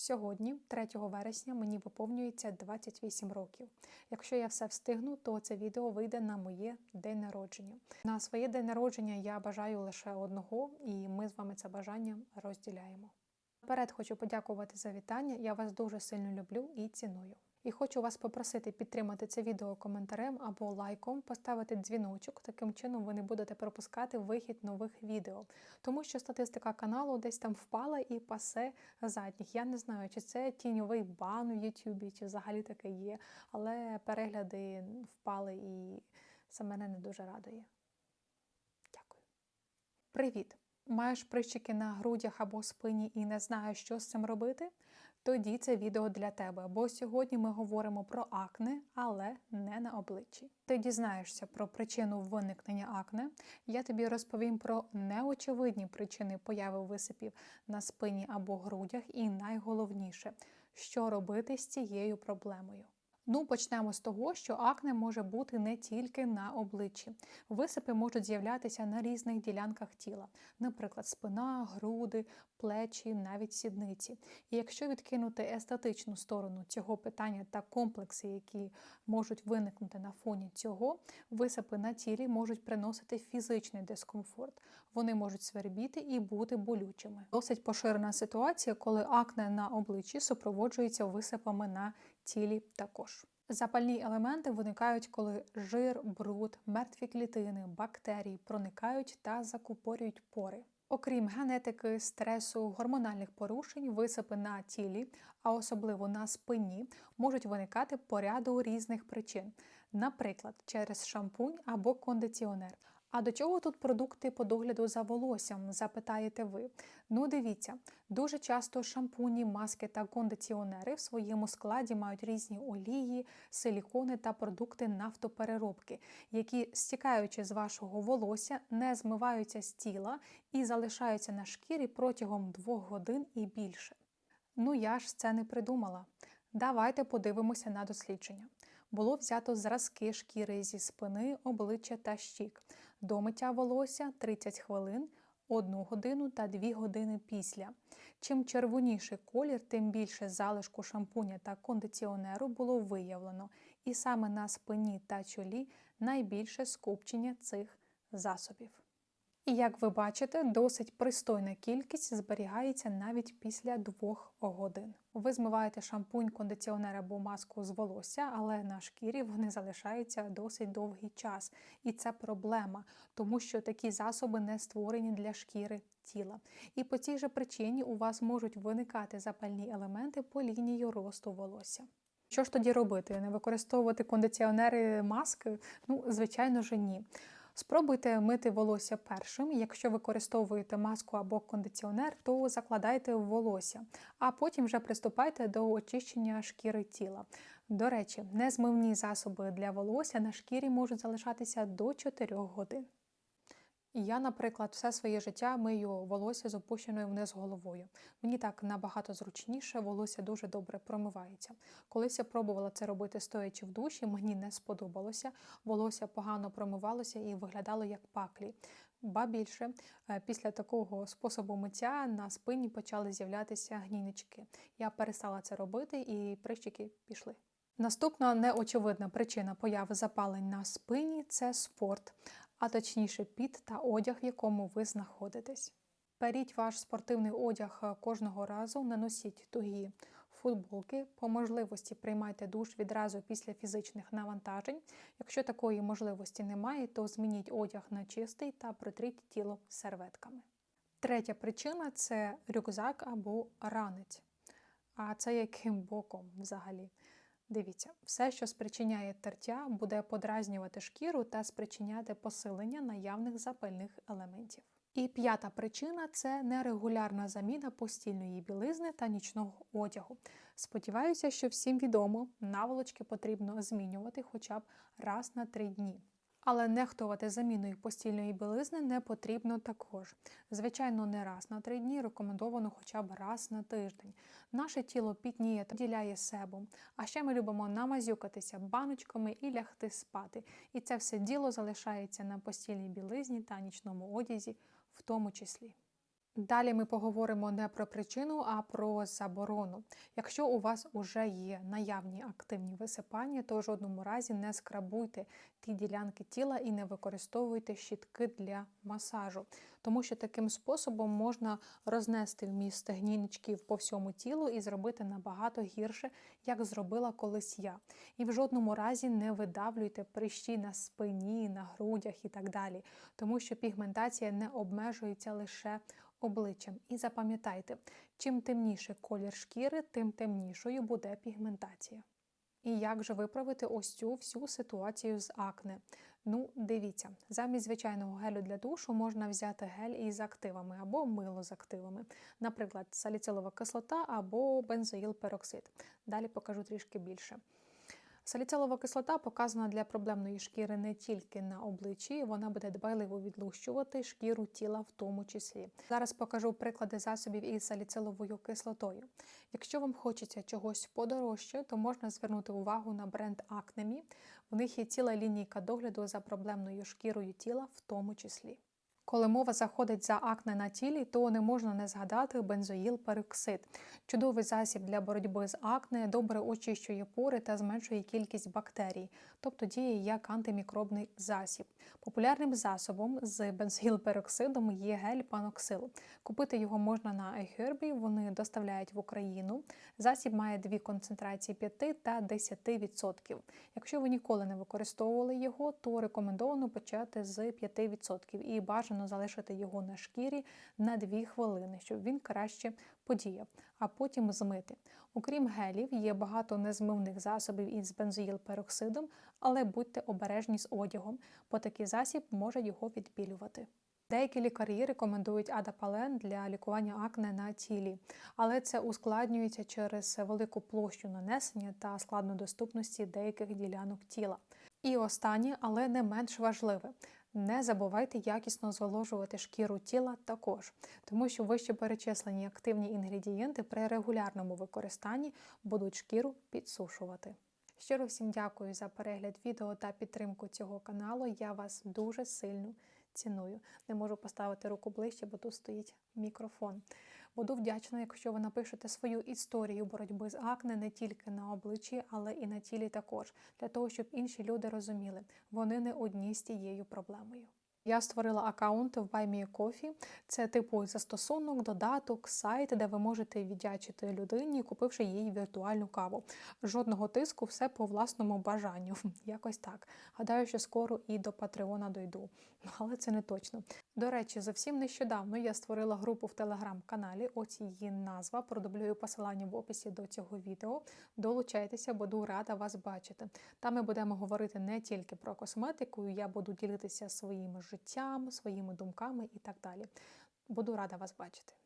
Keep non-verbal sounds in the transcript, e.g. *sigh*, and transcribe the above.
Сьогодні, 3 вересня, мені виповнюється 28 років. Якщо я все встигну, то це відео вийде на моє день народження. На своє день народження я бажаю лише одного, і ми з вами це бажання розділяємо. Наперед хочу подякувати за вітання. Я вас дуже сильно люблю і ціную. І хочу вас попросити підтримати це відео коментарем або лайком, поставити дзвіночок. Таким чином ви не будете пропускати вихід нових відео. Тому що статистика каналу десь там впала і пасе задніх. Я не знаю, чи це тіньовий бан в Ютубі, чи взагалі таке є. Але перегляди впали і це мене не дуже радує. Дякую. Привіт! Маєш прищики на грудях або спині і не знаєш, що з цим робити? Тоді це відео для тебе, бо сьогодні ми говоримо про акне, але не на обличчі. Ти дізнаєшся про причину виникнення акне. Я тобі розповім про неочевидні причини появи висипів на спині або грудях, і найголовніше, що робити з цією проблемою. Ну, почнемо з того, що акне може бути не тільки на обличчі. Висипи можуть з'являтися на різних ділянках тіла, наприклад, спина, груди, плечі, навіть сідниці. І якщо відкинути естетичну сторону цього питання та комплекси, які можуть виникнути на фоні цього, висипи на тілі можуть приносити фізичний дискомфорт. Вони можуть свербіти і бути болючими. Досить поширена ситуація, коли акне на обличчі супроводжується висипами на тілі також. Запальні елементи виникають, коли жир, бруд, мертві клітини, бактерії проникають та закупорюють пори. Окрім генетики, стресу, гормональних порушень, висипи на тілі, а особливо на спині, можуть виникати по ряду різних причин, наприклад, через шампунь або кондиціонер. А до чого тут продукти по догляду за волоссям, запитаєте ви? Ну, дивіться, дуже часто шампуні, маски та кондиціонери в своєму складі мають різні олії, силікони та продукти нафтопереробки, які, стікаючи з вашого волосся, не змиваються з тіла і залишаються на шкірі протягом двох годин і більше. Ну я ж це не придумала. Давайте подивимося на дослідження. Було взято зразки шкіри зі спини, обличчя та щік. До миття волосся 30 хвилин, 1 годину та 2 години після. Чим червоніший колір, тим більше залишку шампуня та кондиціонеру було виявлено, і саме на спині та чолі найбільше скупчення цих засобів. І як ви бачите, досить пристойна кількість зберігається навіть після двох годин. Ви змиваєте шампунь, кондиціонер або маску з волосся, але на шкірі вони залишаються досить довгий час. І це проблема, тому що такі засоби не створені для шкіри тіла. І по цій же причині у вас можуть виникати запальні елементи по лінії росту волосся. Що ж тоді робити? Не використовувати кондиціонери маски? Ну, звичайно ж, ні. Спробуйте мити волосся першим. Якщо використовуєте маску або кондиціонер, то закладайте в волосся, а потім вже приступайте до очищення шкіри тіла. До речі, незмивні засоби для волосся на шкірі можуть залишатися до 4 годин. Я, наприклад, все своє життя мию волосся з опущеною вниз головою. Мені так набагато зручніше, волосся дуже добре промивається. Колись я пробувала це робити стоячи в душі, мені не сподобалося. Волосся погано промивалося і виглядало як паклі. Ба більше, е, після такого способу миття на спині почали з'являтися гнійнички. Я перестала це робити, і прищики пішли. Наступна неочевидна причина появи запалень на спині це спорт, а точніше піт та одяг, в якому ви знаходитесь. Періть ваш спортивний одяг кожного разу, наносіть тугі футболки, по можливості приймайте душ відразу після фізичних навантажень. Якщо такої можливості немає, то змініть одяг на чистий та протріть тіло серветками. Третя причина це рюкзак або ранець. А це яким боком взагалі? Дивіться, все, що спричиняє тертя, буде подразнювати шкіру та спричиняти посилення наявних запальних елементів. І п'ята причина це нерегулярна заміна постільної білизни та нічного одягу. Сподіваюся, що всім відомо, наволочки потрібно змінювати хоча б раз на три дні. Але нехтувати заміною постільної білизни не потрібно також. Звичайно, не раз на три дні рекомендовано хоча б раз на тиждень. Наше тіло пітніє та діляє себе, А ще ми любимо намазюкатися баночками і лягти спати. І це все діло залишається на постільній білизні та нічному одязі, в тому числі. Далі ми поговоримо не про причину, а про заборону. Якщо у вас вже є наявні активні висипання, то в жодному разі не скрабуйте ті ділянки тіла і не використовуйте щітки для масажу, тому що таким способом можна рознести вміст гнійничків по всьому тілу і зробити набагато гірше, як зробила колись я. І в жодному разі не видавлюйте прищі на спині, на грудях і так далі, тому що пігментація не обмежується лише обличчям. І запам'ятайте, чим темніший колір шкіри, тим темнішою буде пігментація. І як же виправити ось цю всю ситуацію з акне? Ну, дивіться, замість звичайного гелю для душу можна взяти гель із активами або мило з активами, наприклад, саліцилова кислота або бензоїл-пероксид. Далі покажу трішки більше. Саліцилова кислота показана для проблемної шкіри не тільки на обличчі, вона буде дбайливо відлущувати шкіру тіла в тому числі. Зараз покажу приклади засобів із саліциловою кислотою. Якщо вам хочеться чогось подорожче, то можна звернути увагу на бренд Acnemi. У них є ціла лінійка догляду за проблемною шкірою тіла в тому числі. Коли мова заходить за акне на тілі, то не можна не згадати бензоїл пероксид. Чудовий засіб для боротьби з акне, добре очищує пори та зменшує кількість бактерій, тобто діє як антимікробний засіб. Популярним засобом з бензоїл-пероксидом є гель паноксил. Купити його можна на iHerb, вони доставляють в Україну. Засіб має дві концентрації 5 та 10%. Якщо ви ніколи не використовували його, то рекомендовано почати з 5% і бажано залишити його на шкірі на 2 хвилини, щоб він краще подіяв, а потім змити. Окрім гелів, є багато незмивних засобів із бензоїл-пероксидом, але будьте обережні з одягом, бо такий засіб може його відбілювати. Деякі лікарі рекомендують адапален для лікування акне на тілі, але це ускладнюється через велику площу нанесення та складнодоступності деяких ділянок тіла. І останнє, але не менш важливе. Не забувайте якісно зволожувати шкіру тіла також, тому що вище перечислені активні інгредієнти при регулярному використанні будуть шкіру підсушувати. Щиро всім дякую за перегляд відео та підтримку цього каналу. Я вас дуже сильно ціную. Не можу поставити руку ближче, бо тут стоїть мікрофон. Буду вдячна, якщо ви напишете свою історію боротьби з акне не тільки на обличчі, але і на тілі також, для того, щоб інші люди розуміли, вони не одні з тією проблемою. Я створила аккаунт в BuyMeCoffee. Це типу застосунок, додаток, сайт, де ви можете віддячити людині, купивши їй віртуальну каву. Жодного тиску, все по власному бажанню. *laughs* Якось так. Гадаю, що скоро і до Патреона дойду, *laughs* але це не точно. До речі, зовсім нещодавно я створила групу в телеграм-каналі. Ось її назва. Продублюю посилання в описі до цього відео. Долучайтеся, буду рада вас бачити. Там ми будемо говорити не тільки про косметику, я буду ділитися своїм життям, своїми думками і так далі. Буду рада вас бачити.